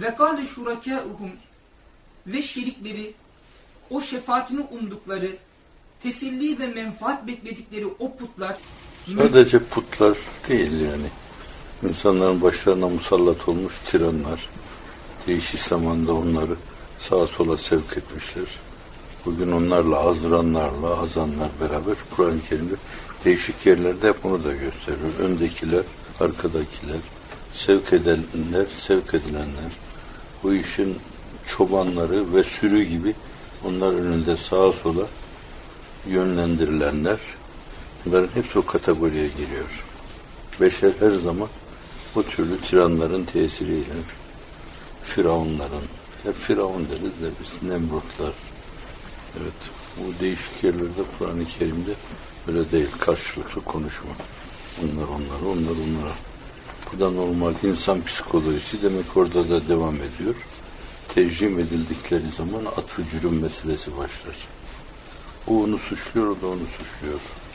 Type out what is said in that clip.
Ve kâle şurakâuhum ve şerikleri o şefaatini umdukları, teselli ve menfaat bekledikleri o putlar Sadece putlar değil yani. İnsanların başlarına musallat olmuş tiranlar. Değişik zamanda onları sağa sola sevk etmişler. Bugün onlarla azdıranlarla azanlar beraber Kur'an-ı Kerim'de değişik yerlerde hep bunu da gösteriyor. Öndekiler, arkadakiler, sevk edenler, sevk edilenler. Bu işin çobanları ve sürü gibi onlar önünde sağa sola yönlendirilenler bunların hepsi o kategoriye giriyor. Beşer her zaman bu türlü tiranların tesiriyle firavunların hep firavun deriz de biz nemrutlar evet bu değişik yerlerde Kur'an-ı Kerim'de böyle değil karşılıklı konuşma. Onlar onlara, onlar onlara. Bu da normal insan psikolojisi demek orada da devam ediyor. Tecrim edildikleri zaman atfı cürüm meselesi başlar. O onu suçluyor, o da onu suçluyor.